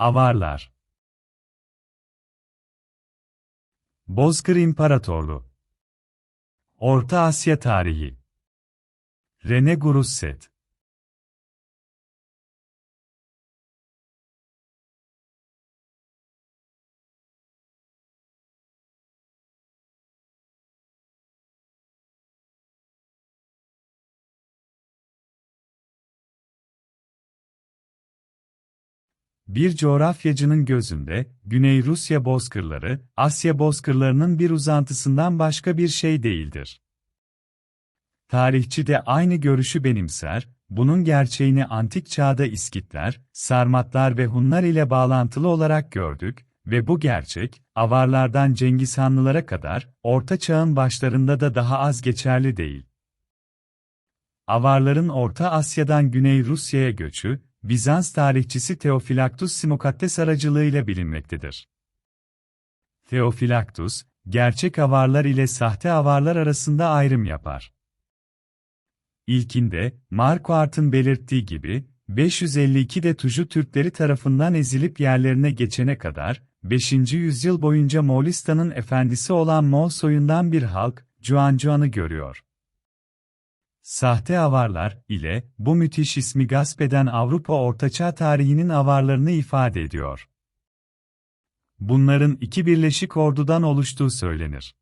Avarlar. Bozkır İmparatorluğu. Orta Asya Tarihi. Rene Gurusset Bir coğrafyacının gözünde, Güney Rusya bozkırları, Asya bozkırlarının bir uzantısından başka bir şey değildir. Tarihçi de aynı görüşü benimser, bunun gerçeğini antik çağda İskitler, Sarmatlar ve Hunlar ile bağlantılı olarak gördük ve bu gerçek, Avarlardan Cengiz Hanlılara kadar, Orta Çağ'ın başlarında da daha az geçerli değil. Avarların Orta Asya'dan Güney Rusya'ya göçü, Bizans tarihçisi Theophilactus Simokattes aracılığıyla bilinmektedir. Theophilactus, gerçek avarlar ile sahte avarlar arasında ayrım yapar. İlkinde, Marquardt'ın belirttiği gibi, 552'de Tuju Türkleri tarafından ezilip yerlerine geçene kadar, 5. yüzyıl boyunca Moğolistan'ın efendisi olan Moğol soyundan bir halk, Cuancuan'ı görüyor. Sahte avarlar ile bu müthiş ismi gasp eden Avrupa Ortaçağ tarihinin avarlarını ifade ediyor. Bunların iki birleşik ordudan oluştuğu söylenir.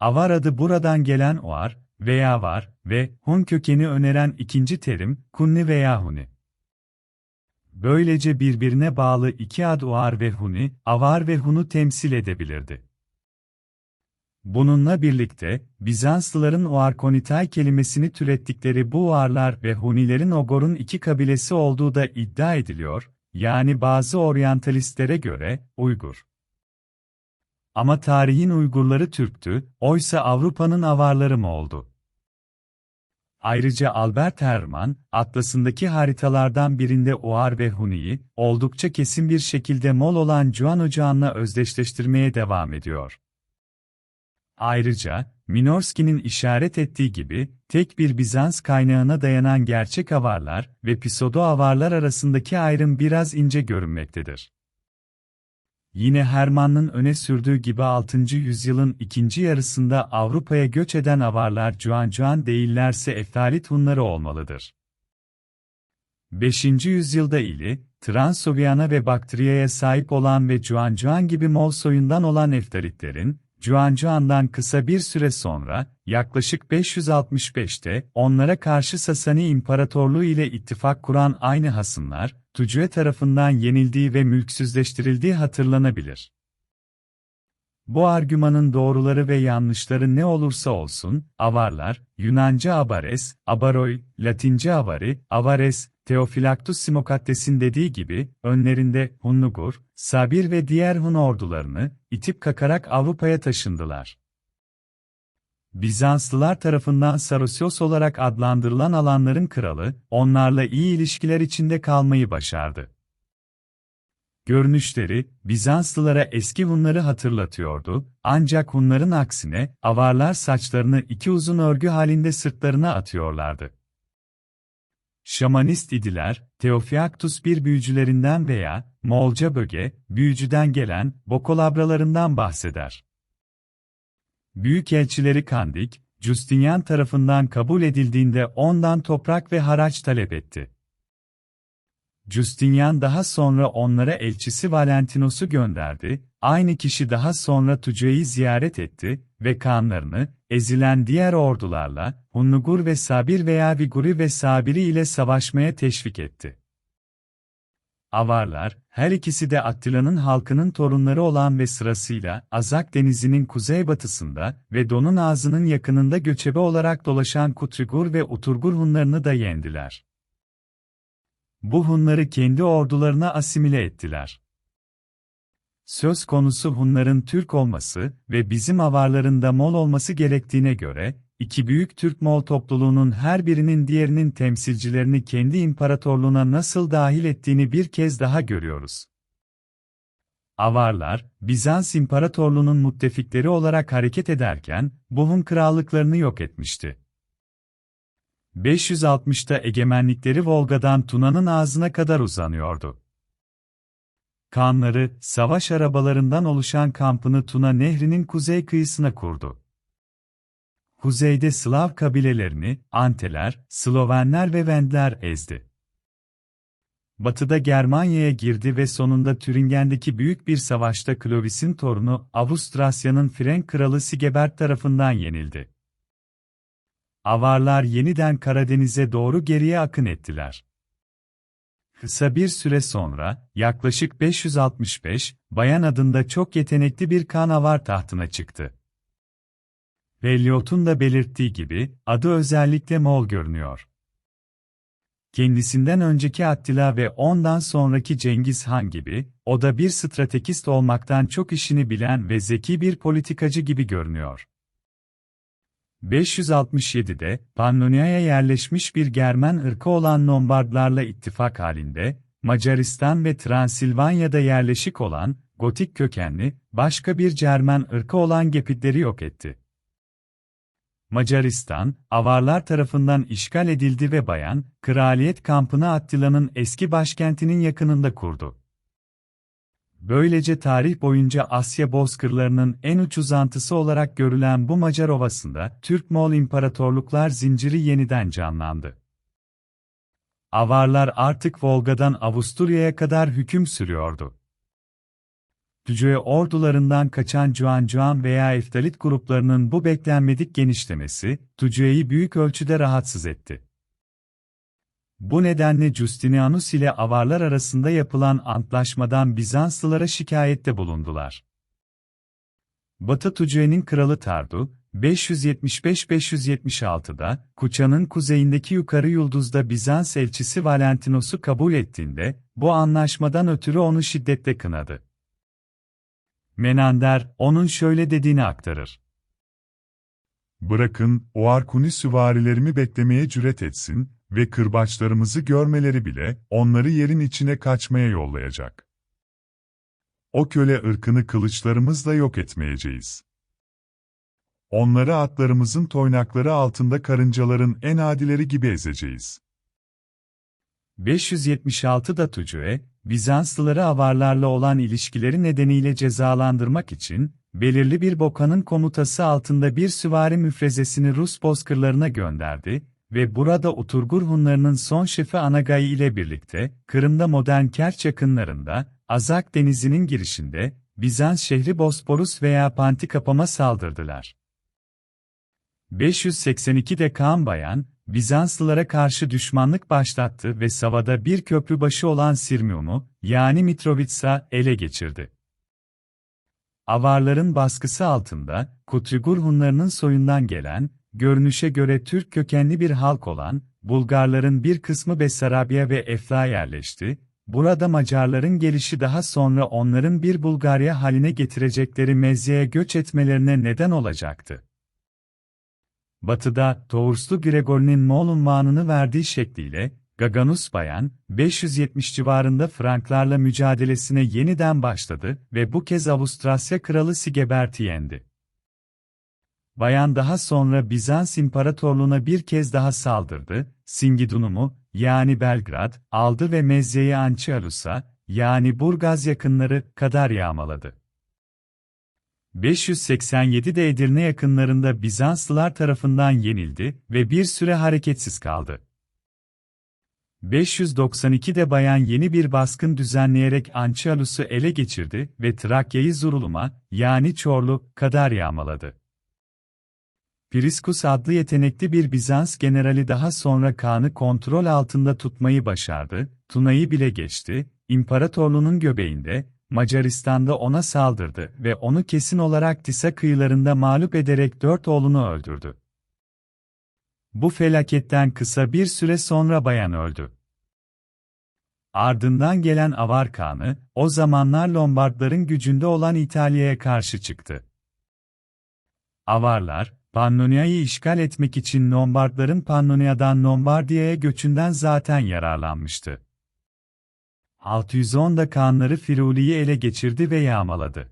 Avar adı buradan gelen oar veya var ve hun kökeni öneren ikinci terim kunni veya huni. Böylece birbirine bağlı iki ad oar ve huni, avar ve hunu temsil edebilirdi. Bununla birlikte, Bizanslıların Oarkonitay kelimesini türettikleri bu Oarlar ve Hunilerin Ogor'un iki kabilesi olduğu da iddia ediliyor, yani bazı oryantalistlere göre, Uygur. Ama tarihin Uygurları Türktü, oysa Avrupa'nın avarları mı oldu? Ayrıca Albert Hermann, atlasındaki haritalardan birinde Oar ve Huni'yi, oldukça kesin bir şekilde Mol olan Juan Ocağı'nla özdeşleştirmeye devam ediyor. Ayrıca, Minorski'nin işaret ettiği gibi, tek bir Bizans kaynağına dayanan gerçek avarlar ve pseudo avarlar arasındaki ayrım biraz ince görünmektedir. Yine Hermann'ın öne sürdüğü gibi 6. yüzyılın ikinci yarısında Avrupa'ya göç eden avarlar Cuan değillerse Eftalit Hunları olmalıdır. 5. yüzyılda ili, Transovyana ve Baktriya'ya sahip olan ve Cuan gibi Mol soyundan olan Eftalitlerin, Juanjuan'dan kısa bir süre sonra, yaklaşık 565'te, onlara karşı Sasani İmparatorluğu ile ittifak kuran aynı hasımlar, Tucue tarafından yenildiği ve mülksüzleştirildiği hatırlanabilir. Bu argümanın doğruları ve yanlışları ne olursa olsun, avarlar, Yunanca abares, abaroy, Latince avari, avares, Theophilactus Simokattes'in dediği gibi, önlerinde Hunlugur, Sabir ve diğer Hun ordularını, itip kakarak Avrupa'ya taşındılar. Bizanslılar tarafından Sarosios olarak adlandırılan alanların kralı, onlarla iyi ilişkiler içinde kalmayı başardı. Görünüşleri, Bizanslılara eski Hunları hatırlatıyordu, ancak Hunların aksine, avarlar saçlarını iki uzun örgü halinde sırtlarına atıyorlardı. Şamanist idiler, Teofyaktus bir büyücülerinden veya, Moğolca böge, büyücüden gelen, bokolabralarından bahseder. Büyükelçileri Kandik, Justinian tarafından kabul edildiğinde ondan toprak ve haraç talep etti. Justinian daha sonra onlara elçisi Valentinos'u gönderdi, aynı kişi daha sonra Tucu'yu ziyaret etti ve kanlarını, ezilen diğer ordularla, Hunnugur ve Sabir veya Viguri ve Sabiri ile savaşmaya teşvik etti. Avarlar, her ikisi de Attila'nın halkının torunları olan ve sırasıyla Azak denizinin kuzeybatısında ve Don'un ağzının yakınında göçebe olarak dolaşan Kutrigur ve Uturgur Hunlarını da yendiler. Bu Hunları kendi ordularına asimile ettiler. Söz konusu Hunların Türk olması ve bizim avarlarında Mol olması gerektiğine göre, iki büyük Türk-Mol topluluğunun her birinin diğerinin temsilcilerini kendi imparatorluğuna nasıl dahil ettiğini bir kez daha görüyoruz. Avarlar, Bizans İmparatorluğu'nun müttefikleri olarak hareket ederken, bu Hun krallıklarını yok etmişti. 560'ta egemenlikleri Volga'dan Tuna'nın ağzına kadar uzanıyordu. kanları, savaş arabalarından oluşan kampını Tuna Nehri'nin kuzey kıyısına kurdu. Kuzeyde Slav kabilelerini, Anteler, Slovenler ve Vendler ezdi. Batıda Germanya'ya girdi ve sonunda Türingen'deki büyük bir savaşta Clovis'in torunu Avustrasya'nın Frenk kralı Sigebert tarafından yenildi. Avarlar yeniden Karadeniz'e doğru geriye akın ettiler. Kısa bir süre sonra, yaklaşık 565, Bayan adında çok yetenekli bir kan avar tahtına çıktı. Velyot'un da belirttiği gibi, adı özellikle Moğol görünüyor. Kendisinden önceki Attila ve ondan sonraki Cengiz Han gibi, o da bir stratejist olmaktan çok işini bilen ve zeki bir politikacı gibi görünüyor. 567'de, Pannonia'ya yerleşmiş bir Germen ırkı olan Lombardlarla ittifak halinde, Macaristan ve Transilvanya'da yerleşik olan, Gotik kökenli, başka bir Cermen ırkı olan Gepitleri yok etti. Macaristan, Avarlar tarafından işgal edildi ve Bayan, kraliyet kampını Attila'nın eski başkentinin yakınında kurdu. Böylece tarih boyunca Asya bozkırlarının en uç uzantısı olarak görülen bu Macar Ovası'nda Türk-Moğol imparatorluklar zinciri yeniden canlandı. Avarlar artık Volga'dan Avusturya'ya kadar hüküm sürüyordu. Tücüye ordularından kaçan Cuan-Cuan veya Eftalit gruplarının bu beklenmedik genişlemesi, Tücüye'yi büyük ölçüde rahatsız etti. Bu nedenle Justinianus ile Avarlar arasında yapılan antlaşmadan Bizanslılara şikayette bulundular. Batı Tucue'nin kralı Tardu, 575-576'da, Kuça'nın kuzeyindeki Yukarı Yıldız'da Bizans elçisi Valentinos'u kabul ettiğinde, bu anlaşmadan ötürü onu şiddetle kınadı. Menander, onun şöyle dediğini aktarır. Bırakın, o Arkuni süvarilerimi beklemeye cüret etsin ve kırbaçlarımızı görmeleri bile onları yerin içine kaçmaya yollayacak. O köle ırkını kılıçlarımızla yok etmeyeceğiz. Onları atlarımızın toynakları altında karıncaların en adileri gibi ezeceğiz. 576'da Tucue, Bizanslıları avarlarla olan ilişkileri nedeniyle cezalandırmak için, belirli bir bokanın komutası altında bir süvari müfrezesini Rus bozkırlarına gönderdi ve burada Uturgur Hunlarının son şefi Anagay ile birlikte, Kırım'da modern Kerç yakınlarında, Azak denizinin girişinde, Bizans şehri Bosporus veya Pantikapam'a saldırdılar. 582'de Kaan Bayan, Bizanslılara karşı düşmanlık başlattı ve Sava'da bir köprübaşı olan Sirmium'u, yani Mitrovitsa, ele geçirdi. Avarların baskısı altında, Kutlugur Hunlarının soyundan gelen, görünüşe göre Türk kökenli bir halk olan, Bulgarların bir kısmı Bessarabya ve Efla yerleşti, burada Macarların gelişi daha sonra onların bir Bulgarya haline getirecekleri Mezya'ya göç etmelerine neden olacaktı. Batıda, Toğurslu Gregor'un Moğol unvanını verdiği şekliyle, Gaganus Bayan, 570 civarında Franklarla mücadelesine yeniden başladı ve bu kez Avustrasya Kralı Sigebert'i yendi. Bayan daha sonra Bizans İmparatorluğu'na bir kez daha saldırdı, Singidunum'u, yani Belgrad, aldı ve Mezya'yı Anchialus'a, yani Burgaz yakınları kadar yağmaladı. 587'de Edirne yakınlarında Bizanslılar tarafından yenildi ve bir süre hareketsiz kaldı. 592'de Bayan yeni bir baskın düzenleyerek Anchialus'u ele geçirdi ve Trakya'yı Zurulum'a, yani Çorlu, kadar yağmaladı. Priskus adlı yetenekli bir Bizans generali daha sonra Kaan'ı kontrol altında tutmayı başardı, Tuna'yı bile geçti, imparatorluğunun göbeğinde, Macaristan'da ona saldırdı ve onu kesin olarak Tisa kıyılarında mağlup ederek dört oğlunu öldürdü. Bu felaketten kısa bir süre sonra bayan öldü. Ardından gelen Avar Kağan'ı, o zamanlar Lombardların gücünde olan İtalya'ya karşı çıktı. Avarlar, Pannonia'yı işgal etmek için Lombardların Pannonia'dan Lombardiya'ya göçünden zaten yararlanmıştı. 610'da Kanları Firuli'yi ele geçirdi ve yağmaladı.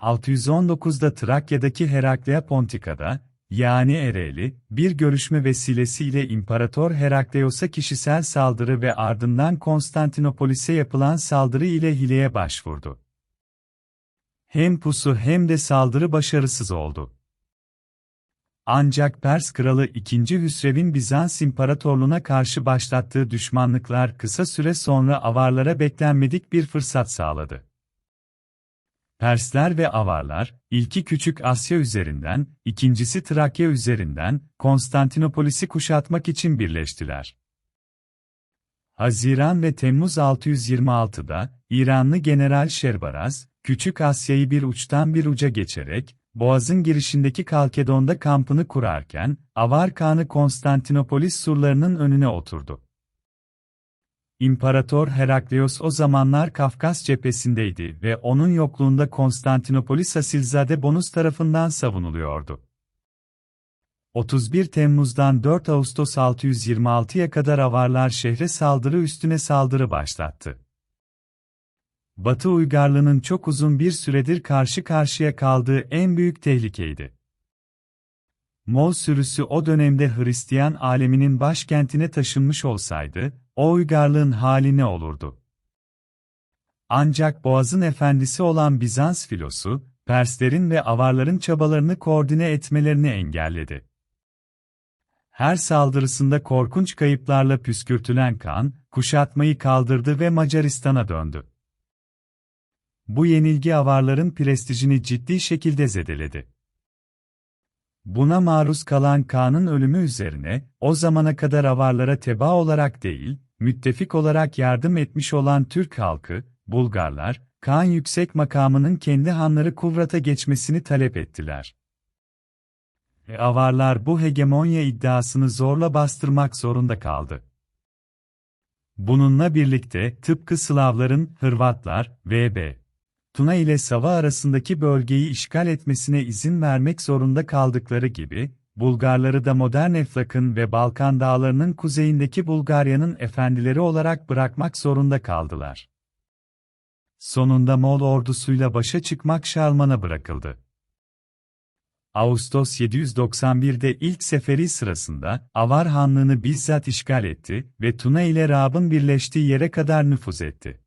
619'da Trakya'daki Heraklea Pontika'da, yani Ereğli, bir görüşme vesilesiyle İmparator Herakleios'a kişisel saldırı ve ardından Konstantinopolis'e yapılan saldırı ile hileye başvurdu. Hem pusu hem de saldırı başarısız oldu. Ancak Pers kralı 2. Hüsrev'in Bizans İmparatorluğuna karşı başlattığı düşmanlıklar kısa süre sonra Avarlara beklenmedik bir fırsat sağladı. Persler ve Avarlar, ilki Küçük Asya üzerinden, ikincisi Trakya üzerinden, Konstantinopolis'i kuşatmak için birleştiler. Haziran ve Temmuz 626'da, İranlı General Şerbaraz, Küçük Asya'yı bir uçtan bir uca geçerek, Boğaz'ın girişindeki Kalkedon'da kampını kurarken, Avar Kağan'ı Konstantinopolis surlarının önüne oturdu. İmparator Herakleios o zamanlar Kafkas cephesindeydi ve onun yokluğunda Konstantinopolis Asilzade Bonus tarafından savunuluyordu. 31 Temmuz'dan 4 Ağustos 626'ya kadar Avarlar şehre saldırı üstüne saldırı başlattı. Batı uygarlığının çok uzun bir süredir karşı karşıya kaldığı en büyük tehlikeydi. Moğol sürüsü o dönemde Hristiyan aleminin başkentine taşınmış olsaydı, o uygarlığın hali ne olurdu? Ancak Boğaz'ın efendisi olan Bizans filosu, Perslerin ve Avarların çabalarını koordine etmelerini engelledi. Her saldırısında korkunç kayıplarla püskürtülen kan, kuşatmayı kaldırdı ve Macaristan'a döndü. Bu yenilgi Avarların prestijini ciddi şekilde zedeledi. Buna maruz kalan Kaan'ın ölümü üzerine, o zamana kadar Avarlara teba olarak değil, müttefik olarak yardım etmiş olan Türk halkı, Bulgarlar, Kaan yüksek makamının kendi hanları Kuvrat'a geçmesini talep ettiler. E Avarlar bu hegemonya iddiasını zorla bastırmak zorunda kaldı. Bununla birlikte, tıpkı Slavların, Hırvatlar, V.B. Tuna ile Sava arasındaki bölgeyi işgal etmesine izin vermek zorunda kaldıkları gibi, Bulgarları da modern Eflak'ın ve Balkan dağlarının kuzeyindeki Bulgarya'nın efendileri olarak bırakmak zorunda kaldılar. Sonunda Moğol ordusuyla başa çıkmak Şarman'a bırakıldı. Ağustos 791'de ilk seferi sırasında Avar Hanlığı'nı bizzat işgal etti ve Tuna ile Rab'ın birleştiği yere kadar nüfuz etti.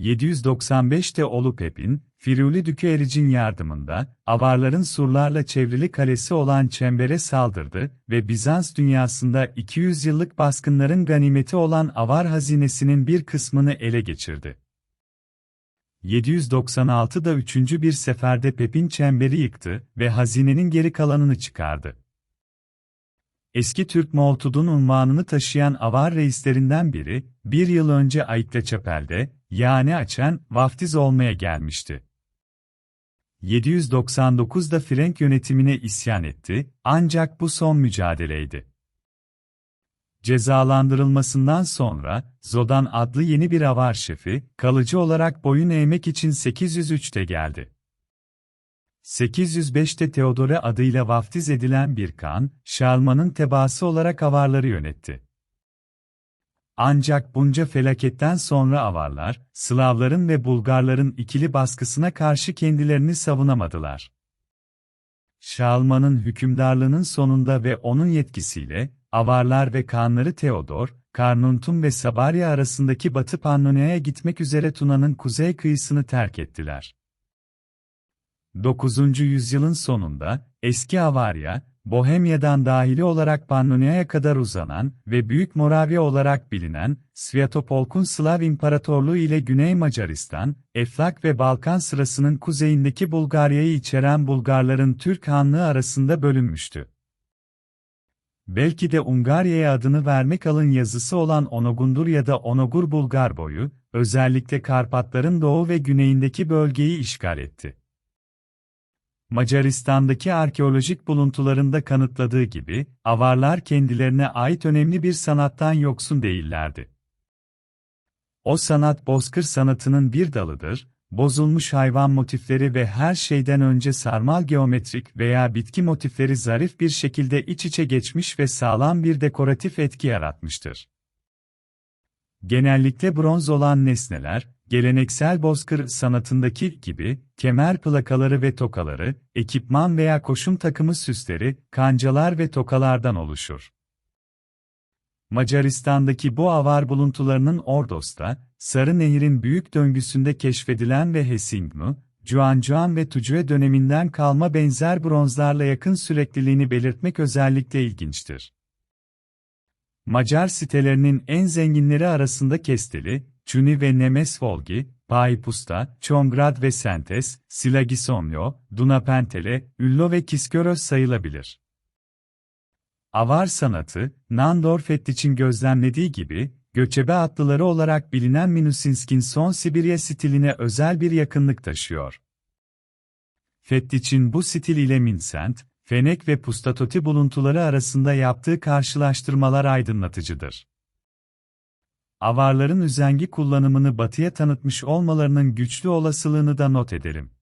795'te Olupep'in, Firuli Dükü yardımında, Avarların surlarla çevrili kalesi olan Çember'e saldırdı ve Bizans dünyasında 200 yıllık baskınların ganimeti olan Avar hazinesinin bir kısmını ele geçirdi. 796'da üçüncü bir seferde Pep'in çemberi yıktı ve hazinenin geri kalanını çıkardı. Eski Türk Moğoltud'un unvanını taşıyan Avar reislerinden biri, bir yıl önce Ayıkla Çapel'de, yani açan, vaftiz olmaya gelmişti. 799'da Frank yönetimine isyan etti, ancak bu son mücadeleydi. Cezalandırılmasından sonra, Zodan adlı yeni bir avar şefi, kalıcı olarak boyun eğmek için 803'te geldi. 805'te Theodore adıyla vaftiz edilen bir kan, Şarman'ın tebaası olarak avarları yönetti. Ancak bunca felaketten sonra Avarlar, Slavların ve Bulgarların ikili baskısına karşı kendilerini savunamadılar. Şalman'ın hükümdarlığının sonunda ve onun yetkisiyle, Avarlar ve Kanları Theodor, Karnuntum ve Sabarya arasındaki Batı Pannonia'ya gitmek üzere Tuna'nın kuzey kıyısını terk ettiler. 9. yüzyılın sonunda, eski Avarya, Bohemya'dan dahili olarak Pannonia'ya kadar uzanan ve Büyük Moravya olarak bilinen, Sviatopolk'un Slav İmparatorluğu ile Güney Macaristan, Eflak ve Balkan sırasının kuzeyindeki Bulgarya'yı içeren Bulgarların Türk Hanlığı arasında bölünmüştü. Belki de Ungarya'ya adını vermek alın yazısı olan Onogundur ya da Onogur Bulgar boyu, özellikle Karpatların doğu ve güneyindeki bölgeyi işgal etti. Macaristan'daki arkeolojik buluntularında kanıtladığı gibi, Avarlar kendilerine ait önemli bir sanattan yoksun değillerdi. O sanat bozkır sanatının bir dalıdır, bozulmuş hayvan motifleri ve her şeyden önce sarmal geometrik veya bitki motifleri zarif bir şekilde iç içe geçmiş ve sağlam bir dekoratif etki yaratmıştır. Genellikle bronz olan nesneler, geleneksel bozkır sanatındaki gibi, kemer plakaları ve tokaları, ekipman veya koşum takımı süsleri, kancalar ve tokalardan oluşur. Macaristan'daki bu avar buluntularının Ordos'ta, Sarı Nehir'in büyük döngüsünde keşfedilen ve Hesingmu, Juanjuan ve Tujue döneminden kalma benzer bronzlarla yakın sürekliliğini belirtmek özellikle ilginçtir. Macar sitelerinin en zenginleri arasında Kesteli, Çuni ve Nemes Volgi, Paipusta, Çongrad ve Sentes, Silagisomyo, Dunapentele, Üllo ve Kisköros sayılabilir. Avar sanatı, Nandor Fettiç'in gözlemlediği gibi, göçebe atlıları olarak bilinen Minusinsk'in son Sibirya stiline özel bir yakınlık taşıyor. Fettiç'in bu stil ile Minsent, Fenek ve Pustatoti buluntuları arasında yaptığı karşılaştırmalar aydınlatıcıdır. Avarların üzengi kullanımını batıya tanıtmış olmalarının güçlü olasılığını da not ederim.